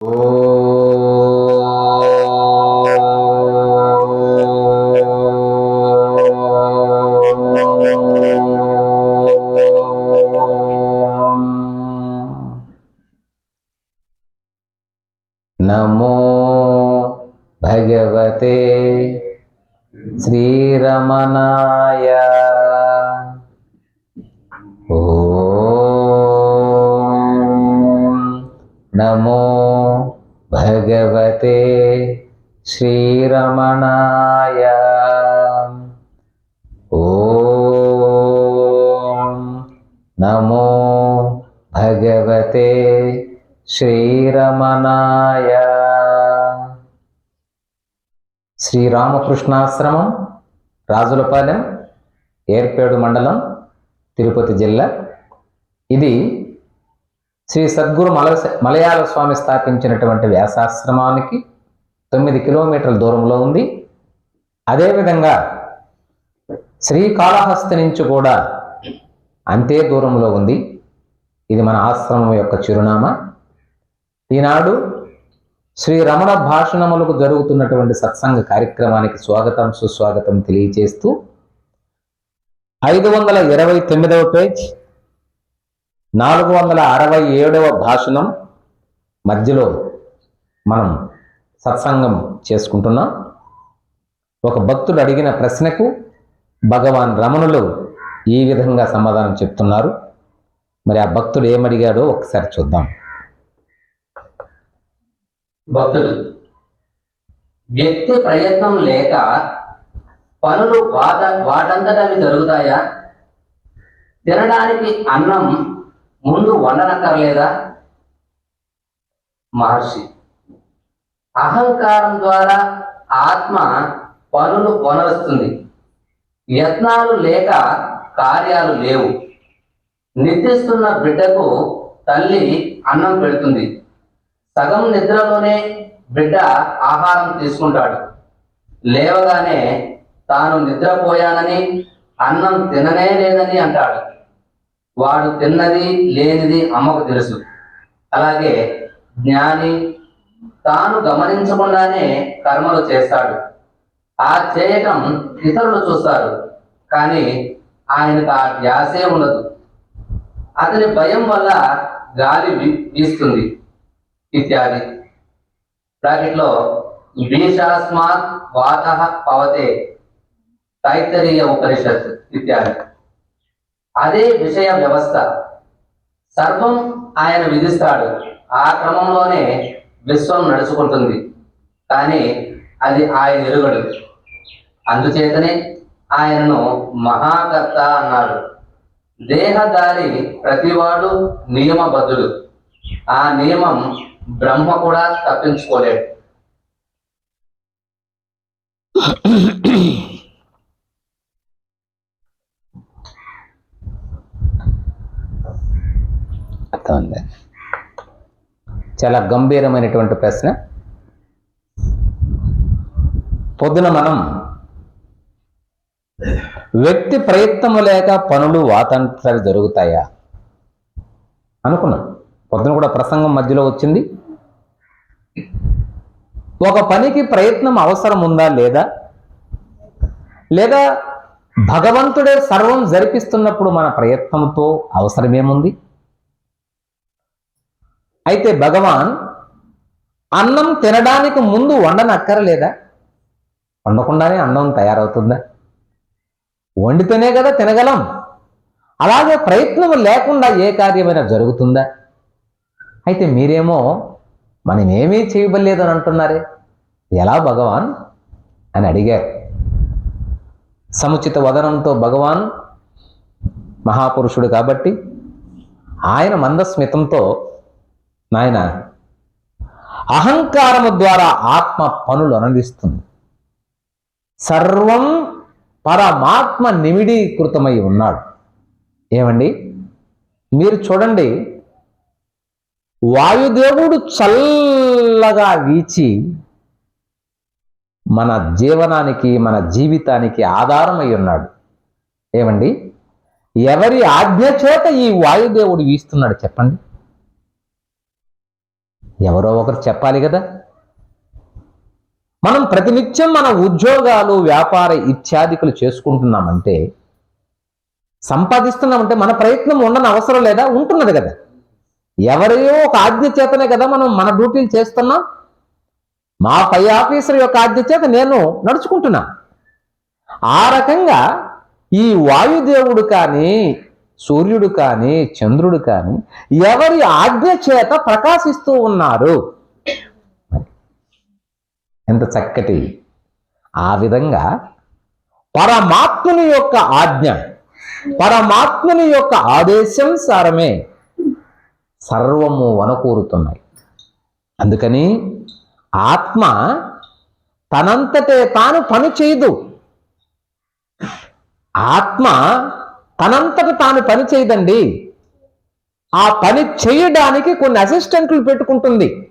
నమో శ్రీరమణాయ ఓం నమో భగవతే శ్రీరమణాయ శ్రీరామకృష్ణాశ్రమం రాజులపాలెం ఏర్పేడు మండలం తిరుపతి జిల్లా. ఇది శ్రీ సద్గురు మల మలయాళ స్వామి స్థాపించినటువంటి వ్యాసాశ్రమానికి తొమ్మిది కిలోమీటర్ల దూరంలో ఉంది. అదేవిధంగా శ్రీకాళహస్తి నుంచి కూడా అంతే దూరంలో ఉంది. ఇది మన ఆశ్రమం యొక్క చిరునామా. ఈనాడు శ్రీ రమణ భాషణములకు జరుగుతున్నటువంటి సత్సంగ కార్యక్రమానికి స్వాగతం సుస్వాగతం తెలియజేస్తూ ఐదు వందల ఇరవై తొమ్మిదవ పేజ్ నాలుగు వందల అరవై ఏడవ భాషణం మధ్యలో మనం సత్సంగం చేసుకుంటున్నాం. ఒక భక్తుడు అడిగిన ప్రశ్నకు భగవాన్ రమణులు ఈ విధంగా సమాధానం చెప్తున్నారు. మరి ఆ భక్తుడు ఏమడిగాడో ఒకసారి చూద్దాం. భక్తుడు వ్యక్తి ప్రయత్నం లేక పనులు వాట వాటంతట అవి జరుగుతాయా? తినడానికి అన్నం ముందు వండనక్కర్లేదా? మహర్షి అహంకారం ద్వారా ఆత్మ పనులు కొనవస్తుంది. యత్నాలు లేక కార్యాలు లేవు. నిద్రిస్తున్న బిడ్డకు తల్లి అన్నం పెడుతుంది. సగం నిద్రలోనే బిడ్డ ఆహారం తీసుకుంటాడు. లేవగానే తాను నిద్రపోయానని అన్నం తిననే లేదని అంటాడు. వాడు తిన్నది లేనిది అమ్మకు తెలుసు. అలాగే జ్ఞాని తాను గమనించకుండానే కర్మలు చేస్తాడు. ఆ చేయటం ఇతరులు చూస్తారు కానీ ఆయనకు ఆ ధ్యాసే ఉండదు. అతని భయం వల్ల గాలి వీస్తుంది ఇత్యాది. బ్రాకెట్లో భీషాస్మాత్ వాత పవతే తైత్తరీయ ఉపనిషత్ ఇత్యాది. అదే విషయ వ్యవస్థ. సర్వం ఆయన విధిస్తాడు. ఆ క్రమంలోనే విశ్వం నడుచుకుంటుంది. కానీ అది ఆయన ఎరుగడు. అందుచేతనే ఆయనను మహాకర్త అన్నాడు. దేహదారి ప్రతివాడు నియమబద్ధుడు. ఆ నియమం బ్రహ్మ కూడా తప్పించుకోలేడు. అర్థమైంది? చాలా గంభీరమైనటువంటి ప్రశ్న. పొద్దున మనం వ్యక్తి ప్రయత్నము లేక పనులు వాతంతర జరుగుతాయా? అనుకున్నాం. పొద్దున కూడా ప్రసంగం మధ్యలో వచ్చింది. ఒక పనికి ప్రయత్నం అవసరం ఉందా లేదా? లేదా భగవంతుడే సర్వం జరిపిస్తున్నప్పుడు మన ప్రయత్నంతో అవసరమేముంది? అయితే భగవాన్ అన్నం తినడానికి ముందు వండనక్కరలేదా? వండకుండానే అన్నం తయారవుతుందా? వండితేనే కదా తినగలం. అలాగే ప్రయత్నం లేకుండా ఏ కార్యమైనా జరుగుతుందా? అయితే మీరేమో మనం ఏమీ అని అంటున్నారే? ఎలా భగవాన్? అని అడిగారు. సముచిత వదనంతో భగవాన్ మహాపురుషుడు కాబట్టి ఆయన మందస్మితంతో నాయన అహంకారము ద్వారా ఆత్మ పనులు అనుదిస్తుంది. సర్వం పరమాత్మ నిమిడీకృతమై ఉన్నాడు. ఏమండి? మీరు చూడండి వాయుదేవుడు చల్లగా వీచి మన జీవనానికి మన జీవితానికి ఆధారమై ఉన్నాడు. ఏమండి? ఎవరి ఆజ్ఞ చేత ఈ వాయుదేవుడు వీస్తున్నాడు చెప్పండి. ఎవరో ఒకరు చెప్పాలి కదా. మనం ప్రతినిత్యం మన ఉద్యోగాలు వ్యాపార ఇత్యాదికులు చేసుకుంటున్నామంటే సంపాదిస్తున్నామంటే మన ప్రయత్నం ఉండని అవసరం లేదా? ఉంటున్నది కదా. ఎవరియో ఒక ఆజ్ఞ చేతనే కదా మనం మన డ్యూటీలు చేస్తున్నాం. మా పై ఆఫీసర్ యొక్క ఆజ్ఞ చేత నేను నడుచుకుంటున్నా. ఆ రకంగా ఈ వాయుదేవుడు కానీ సూర్యుడు కానీ చంద్రుడు కానీ ఎవరి ఆజ్ఞ చేత ప్రకాశిస్తూ ఉన్నారు? ఎంత చక్కటి ఆ విధంగా పరమాత్ముని యొక్క ఆజ్ఞ పరమాత్ముని యొక్క ఆదేశం సారమే సర్వము వనకూరుతున్నాయి. అందుకని ఆత్మ తనంతటే తాను పని చేయదు ఆత్మ తనంతట తాను పని చేయదండి. ఆ పని చేయడానికి కొన్ని అసిస్టెంట్లు పెట్టుకుంటుంది.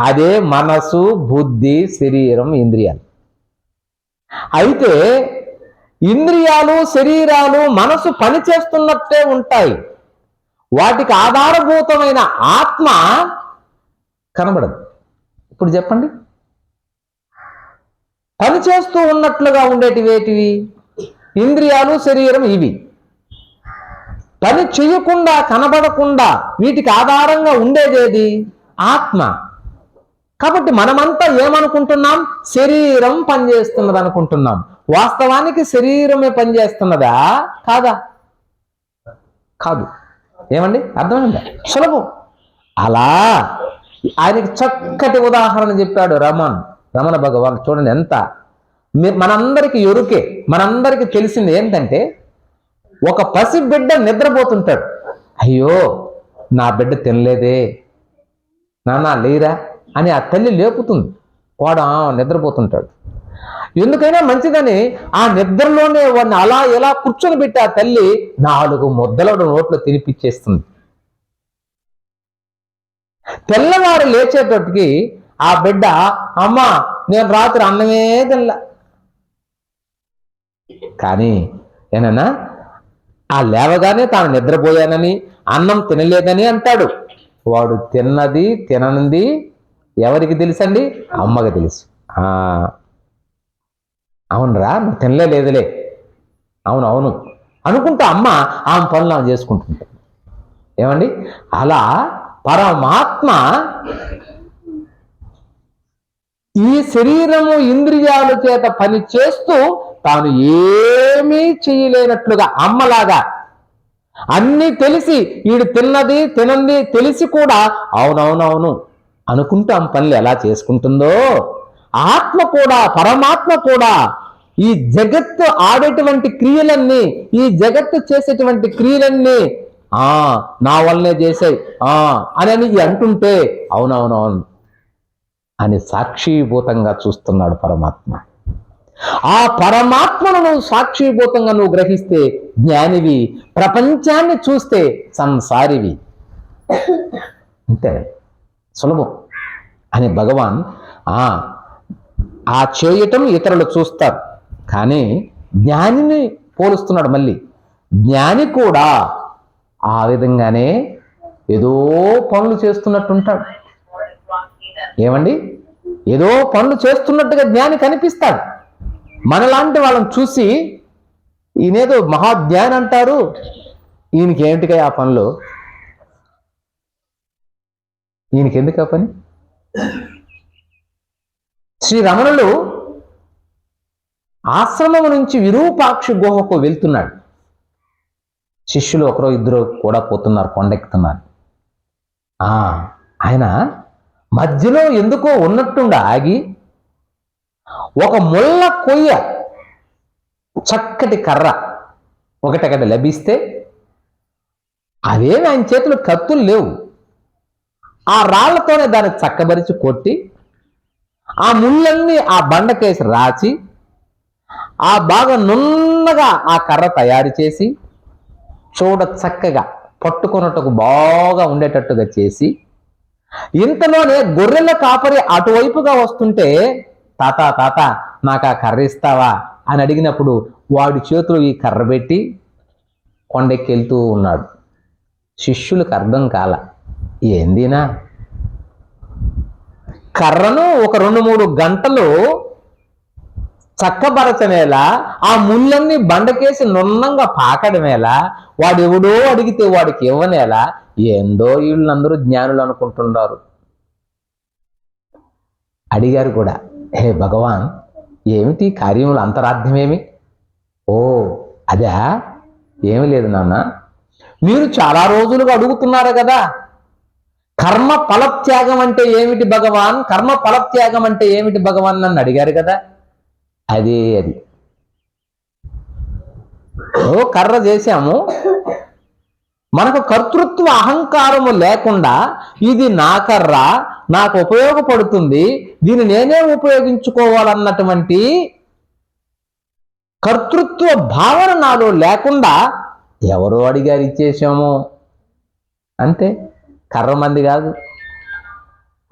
అదే మనసు బుద్ధి శరీరం ఇంద్రియాలు. అయితే ఇంద్రియాలు శరీరాలు మనసు పని చేస్తున్నట్టే ఉంటాయి. వాటికి ఆధారభూతమైన ఆత్మ కనబడదు. ఇప్పుడు చెప్పండి. పని చేస్తూ ఉన్నట్లుగా ఉండేటివేటివి? ఇంద్రియాలు శరీరం ఇవి. పని చేయకుండా కనబడకుండా వీటికి ఆధారంగా ఉండేదేది ఆత్మ. కాబట్టి మనమంతా ఏమనుకుంటున్నాం? శరీరం పనిచేస్తున్నది అనుకుంటున్నాం. వాస్తవానికి శరీరమే పనిచేస్తున్నదా? కాదా? కాదు. ఏమండి? అర్థమైందా? సులభం. అలా ఆయనకి చక్కటి ఉదాహరణ చెప్పాడు రమణ్ రమణ భగవాన్. చూడండి ఎంత మనందరికీ ఎరుకే మనందరికీ తెలిసింది ఏంటంటే ఒక పసి బిడ్డ నిద్రపోతుంటాడు. అయ్యో నా బిడ్డ తినలేదే నాన్న లేరా అని ఆ తల్లి లేపుతుంది. వాడు నిద్రపోతుంటాడు. ఎందుకైనా మంచిదని ఆ నిద్రలోనే వాడిని అలా ఎలా కూర్చొని పెట్టి ఆ తల్లి నాలుగు ముద్దల నోట్లో తినిపించేస్తుంది. తెల్లవారు లేచేటట్టుకి ఆ బిడ్డ అమ్మా నేను రాత్రి అన్నమే తినలా కానీ ఏనన్నా ఆ లేవగానే తాను నిద్రపోయానని అన్నం తినలేదని అంటాడు. వాడు తిన్నది తిననుంది ఎవరికి తెలుసండి? అమ్మకి తెలుసు. ఆ, అవునరా నువ్వు తినలేదులే అవును అవును. అనుకుంటా అమ్మ ఆమె పనులు ఆమె చేసుకుంటుంది. ఏమండి? అలా పరమాత్మ ఈ శరీరము ఇంద్రియాల చేత పని చేస్తూ తాను ఏమీ చేయలేనట్లుగా అమ్మలాగా. అన్నీ తెలిసి వీడు తిన్నది తినంది తెలిసి కూడా అవునవునవును అనుకుంటూ ఆమె పనులు ఎలా చేసుకుంటుందో. ఆత్మ కూడా పరమాత్మ కూడా ఈ జగత్తు ఆడేటువంటి క్రియలన్నీ ఈ జగత్తు చేసేటువంటి క్రియలన్నీ ఆ నా వల్లనే చేసాయి ఆ అని అని అంటుంటే అవునవునవును అని సాక్షిభూతంగా చూస్తున్నాడు పరమాత్మ. ఆ పరమాత్మను నువ్వు సాక్షిభూతంగా నువ్వు గ్రహిస్తే జ్ఞానివి ప్రపంచాన్ని చూస్తే సంసారివి. అంతే సులభం. అని భగవాన్ ఆ ఆ చేయటం ఇతరులు చూస్తారు. కానీ జ్ఞానిని పోలుస్తున్నాడు మళ్ళీ. జ్ఞాని కూడా ఆ విధంగానే ఏదో పనులు చేస్తున్నట్టుంటాడు. ఏమండి? ఏదో పనులు చేస్తున్నట్టుగా జ్ఞాని కనిపిస్తాడు. మనలాంటి వాళ్ళని చూసి ఈయనేదో మహాజ్ఞాని అంటారు. ఈయనకి ఏమిటిగా ఆ పనులు? ఈయనకి ఎందుకు ఆ పని? శ్రీ రమణులు ఆశ్రమం నుంచి విరూపాక్షి గుహకు వెళ్తున్నాడు. శిష్యులు ఒకరో ఇద్దరు కూడా పోతున్నారు కొండెక్కుతున్నారు. ఆ ఆయన మధ్యలో ఎందుకో ఉన్నట్టుండ ఆగి ఒక ముళ్ళ కొయ్య చక్కటి కర్ర ఒకటక్కడ లభిస్తే అవేమి ఆయన చేతులు కత్తులు లేవు. ఆ రాళ్ళతోనే దాన్ని చక్కబరిచి కొట్టి ఆ ముళ్ళన్నీ ఆ బండకేసి రాచి ఆ బాగా నున్నగా ఆ కర్ర తయారు చేసి చూడ చక్కగా పట్టుకున్నట్టుకు బాగా ఉండేటట్టుగా చేసి ఇంతలోనే గొర్రెల కాపరి అటువైపుగా వస్తుంటే తాత తాత నాకు ఆ కర్ర ఇస్తావా? అని అడిగినప్పుడు వాడి చేతిలో ఈ కర్ర పెట్టి కొండెక్కెళ్తూ ఉన్నాడు. శిష్యులకు అర్థం కాల. ఏందినా? కర్రను ఒక రెండు మూడు గంటలు చక్కబరచనేలా ఆ ముళ్ళన్ని బండకేసి నున్నంగా పాకడమేలా వాడు ఎవడో అడిగితే వాడికి ఇవ్వనేలా ఏందో వీళ్ళందరూ జ్ఞానులు అనుకుంటున్నారు. అడిగారు కూడా. హే భగవాన్ ఏమిటి కార్యములు అంతరార్థమేమి? ఓ అదా? ఏమి లేదు నాన్న. మీరు చాలా రోజులుగా అడుగుతున్నారు కదా. కర్మ ఫలత్యాగం అంటే ఏమిటి భగవాన్? కర్మ ఫలత్యాగం అంటే ఏమిటి భగవాన్ నన్ను అడిగారు కదా. అదే అది. ఓ కర్ర చేశాము. మనకు కర్తృత్వ అహంకారము లేకుండా ఇది నా కర్ర నాకు ఉపయోగపడుతుంది దీన్ని నేనే ఉపయోగించుకోవాలన్నటువంటి కర్తృత్వ భావన నాలో లేకుండా ఎవరో అడిగారు ఇచ్చేసాము. అంతే కర్ర మంది కాదు.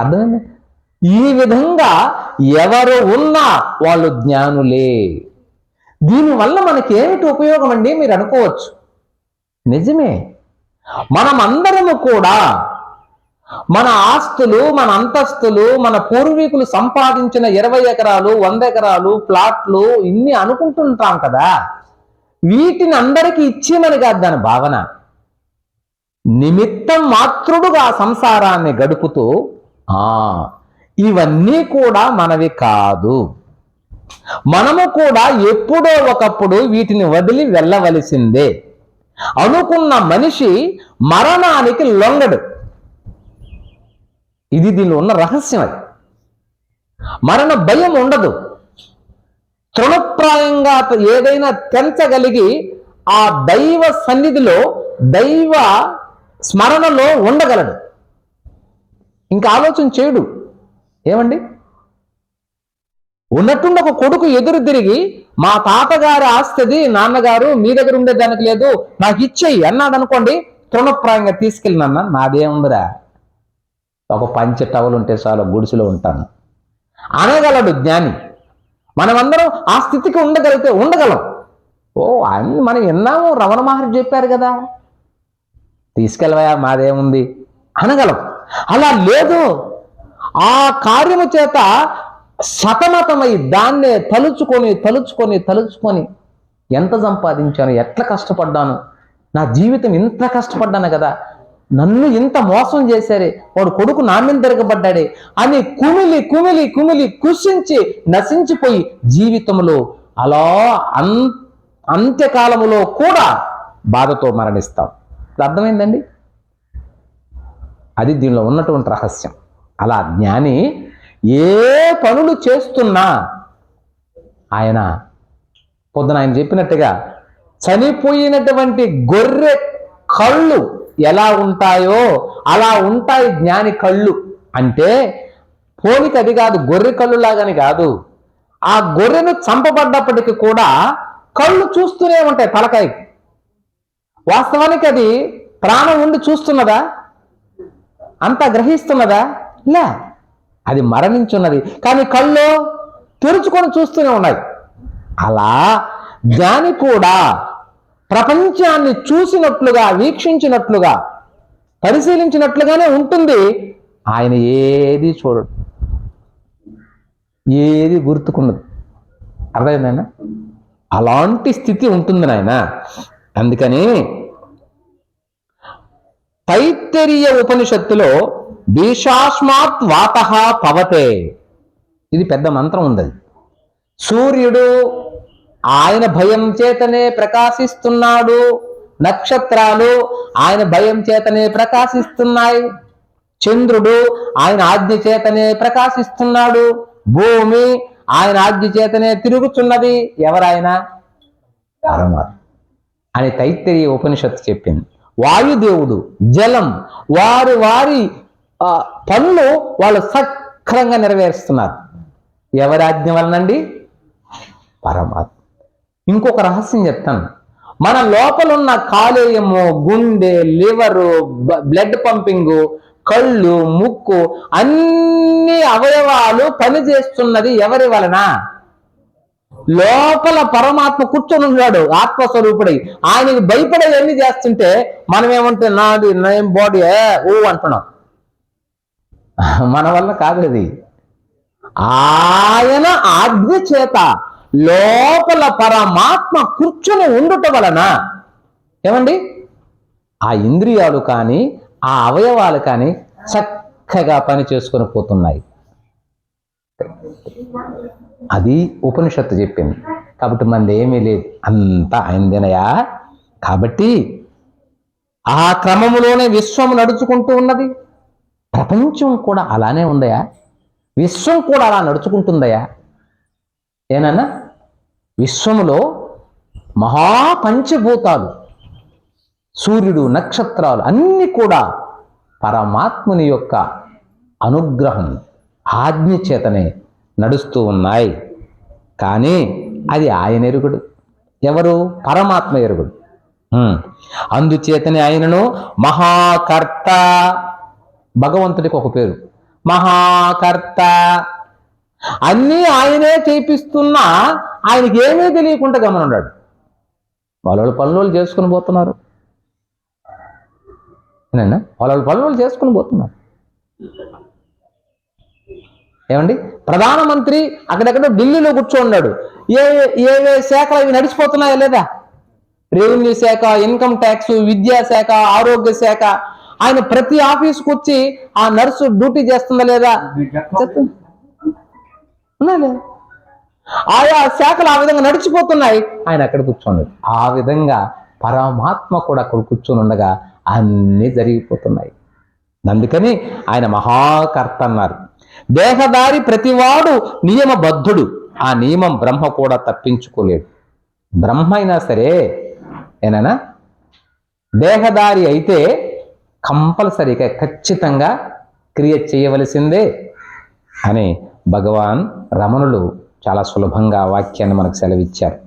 అర్థమైంది? ఈ విధంగా ఎవరు ఉన్నా వాళ్ళు జ్ఞానులే. దీనివల్ల మనకి ఏమిటి ఉపయోగం అండి మీరు అనుకోవచ్చు? నిజమే. మనమందరము కూడా మన ఆస్తులు మన అంతస్తులు మన పూర్వీకులు సంపాదించిన ఇరవై ఎకరాలు వంద ఎకరాలు ప్లాట్లు ఇన్ని అనుకుంటుంటాం కదా. వీటిని అందరికీ ఇచ్చేమని కాదు దాని భావన. నిమిత్తం మాత్రుడుగా సంసారాన్ని గడుపుతూ ఆ ఇవన్నీ కూడా మనవి కాదు. మనము కూడా ఎప్పుడో ఒకప్పుడు వీటిని వదిలి వెళ్ళవలసిందే. అనుకున్న మనిషి మరణానికి లొంగడు. ఇది దీనిలో ఉన్న రహస్యం అది. మరణ భయం ఉండదు. తృణప్రాయంగా ఏదైనా తెంచగలిగి ఆ దైవ సన్నిధిలో దైవ స్మరణలో ఉండగలడు. ఇంకా ఆలోచన చేయడు. ఏమండి? ఉన్నట్టుండి ఒక కొడుకు ఎదురు తిరిగి మా తాతగారి ఆస్తిది నాన్నగారు మీ దగ్గర ఉండేదానికి లేదు నాకు ఇచ్చేయి అన్నాడు అనుకోండి తృణప్రాయంగా తీసుకెళ్ళినాన్న నాదేముందిరా? ఒక పంచ టవల్ ఉంటే చాలు గుడిసెలో ఉంటాను. అనగలడు జ్ఞాని. మనమందరం ఆ స్థితికి ఉండగలిగితే ఉండగలం. ఓ అన్ని మనం విన్నాము రమణ మహర్షి చెప్పారు కదా. తీసుకెళ్ళవయా మాదేముంది? అనగలం. అలా లేదు. ఆ కార్యము చేత సతమతమై దాన్నే తలుచుకొని తలుచుకొని తలుచుకొని ఎంత సంపాదించాను ఎట్లా కష్టపడ్డాను? నా జీవితం ఇంత కష్టపడ్డాను కదా. నన్ను ఇంత మోసం చేశారే? వాడు కొడుకు నా మీద తిరగబడ్డాడే. అని కుమిలి కుమిలి కుమిలి కుషించి నశించిపోయి జీవితంలో అలా అన్ అంత్యకాలములో కూడా బాధతో మరణిస్తాం. అర్థమైందండి? అది దీనిలో ఉన్నటువంటి రహస్యం. అలా జ్ఞాని ఏ పనులు చేస్తున్నా ఆయన పొద్దున ఆయన చెప్పినట్టుగా చనిపోయినటువంటి గొర్రె కళ్ళు ఎలా ఉంటాయో అలా ఉంటాయి జ్ఞాని కళ్ళు. అంటే పోలిక అది కాదు గొర్రె కళ్ళు లాగని కాదు. ఆ గొర్రెను చంపబడ్డప్పటికీ కూడా కళ్ళు చూస్తూనే ఉంటాయి తలకాయ. వాస్తవానికి అది ప్రాణం ఉండి చూస్తున్నదా? అంతా గ్రహిస్తున్నదా? లే అది మరణించున్నది. కానీ కళ్ళు తెరుచుకొని చూస్తూనే ఉన్నాయి. అలా జ్ఞాని కూడా ప్రపంచాన్ని చూసినట్లుగా వీక్షించినట్లుగా పరిశీలించినట్లుగానే ఉంటుంది. ఆయన ఏది చూడడు. ఏది గుర్తుకున్నది. అర్థమైందైనా అలాంటి స్థితి ఉంటుంది నాయన. అందుకని తైత్తరీయ ఉపనిషత్తులో భీషాస్మాత్ వాత పవతే. ఇది పెద్ద మంత్రం ఉంది సూర్యుడు ఆయన భయం చేతనే ప్రకాశిస్తున్నాడు నక్షత్రాలు ఆయన భయం చేతనే ప్రకాశిస్తున్నాయి. చంద్రుడు ఆయన ఆజ్ఞ చేతనే ప్రకాశిస్తున్నాడు. భూమి ఆయన ఆజ్ఞ చేతనే తిరుగుతున్నది. ఎవరాయన? పరమాత్మ. అని తైత్తరీయ ఉపనిషత్తు చెప్పింది. వాయుదేవుడు జలం వారి వారి పనులు వాళ్ళు సక్రంగా నెరవేరుస్తున్నారు. ఎవరి ఆజ్ఞ వలనండి? పరమాత్మ. ఇంకొక రహస్యం చెప్తాను. మన లోపల ఉన్న కాలేయము గుండె లివరు బ్లడ్ పంపింగ్ కళ్ళు ముక్కు అన్ని అవయవాలు పనిచేస్తున్నది ఎవరి వలన? లోపల పరమాత్మ కూర్చొని ఉన్నాడు ఆత్మస్వరూపుడై. ఆయనకి భయపడే ఎన్ని చేస్తుంటే మనం ఏమంటే నాది నేమ్ బాడీ ఊ అంటున్నాం. మన వల్ల కాదు అది ఆయన ఆజ్ఞ చేత లోపల పరమాత్మ కూర్చొని ఉండుట వలన ఏమండి? ఆ ఇంద్రియాలు కానీ ఆ అవయవాలు కానీ చక్కగా పని చేసుకొని పోతున్నాయి. అది ఉపనిషత్తు చెప్పింది. కాబట్టి మంది ఏమీ లేదు. అంతా ఆయనదేనయా కాబట్టి ఆ క్రమములోనే విశ్వం నడుచుకుంటూ ఉన్నది. ప్రపంచం కూడా అలానే ఉందయా విశ్వం కూడా అలా నడుచుకుంటుందయా ఏనన్నా? విశ్వములో మహాపంచభూతాలు సూర్యుడు నక్షత్రాలు అన్నీ కూడా పరమాత్ముని యొక్క అనుగ్రహం ఆజ్ఞ చేతనే నడుస్తూ ఉన్నాయి. కానీ అది ఆయన ఎరుగుడు. ఎవరు? పరమాత్మ ఎరుగుడు. అందుచేతనే ఆయనను మహాకర్త భగవంతుడికి ఒక పేరు. మహాకర్త. అన్నీ ఆయనే చేపిస్తున్నా ఆయనకి ఏమీ తెలియకుండా గమనున్నాడు వాళ్ళ పనులు చేసుకుని పోతున్నారు. వాళ్ళ పనులు చేసుకుని పోతున్నారు. ఏమండి? ప్రధానమంత్రి అక్కడెక్కడో ఢిల్లీలో కూర్చోన్నాడు. ఏ ఏవే శాఖలు అవి నడిచిపోతున్నాయా లేదా? రెవెన్యూ శాఖ ఇన్కమ్ ట్యాక్స్ విద్యా శాఖ ఆరోగ్య శాఖ. ఆయన ప్రతి ఆఫీస్కి వచ్చి ఆ నర్సు డ్యూటీ చేస్తుందా లేదా? చెప్తుంది. ఆయా శాఖలు ఆ విధంగా నడిచిపోతున్నాయి. ఆయన అక్కడ కూర్చోండి ఆ విధంగా పరమాత్మ కూడా అక్కడ కూర్చొని ఉండగా అన్నీ జరిగిపోతున్నాయి. అందుకని ఆయన మహాకర్త అన్నారు. దేహదారి ప్రతివాడు నియమబద్ధుడు. ఆ నియమం బ్రహ్మ కూడా తప్పించుకోలేడు. బ్రహ్మ అయినా సరే ఏనా దేహదారి అయితే కంపల్సరీగా ఖచ్చితంగా క్రియ చేయవలసిందే అని భగవాన్ రమణులు చాలా సులభంగా వాక్యాన్ని మనకు సెలవిచ్చారు.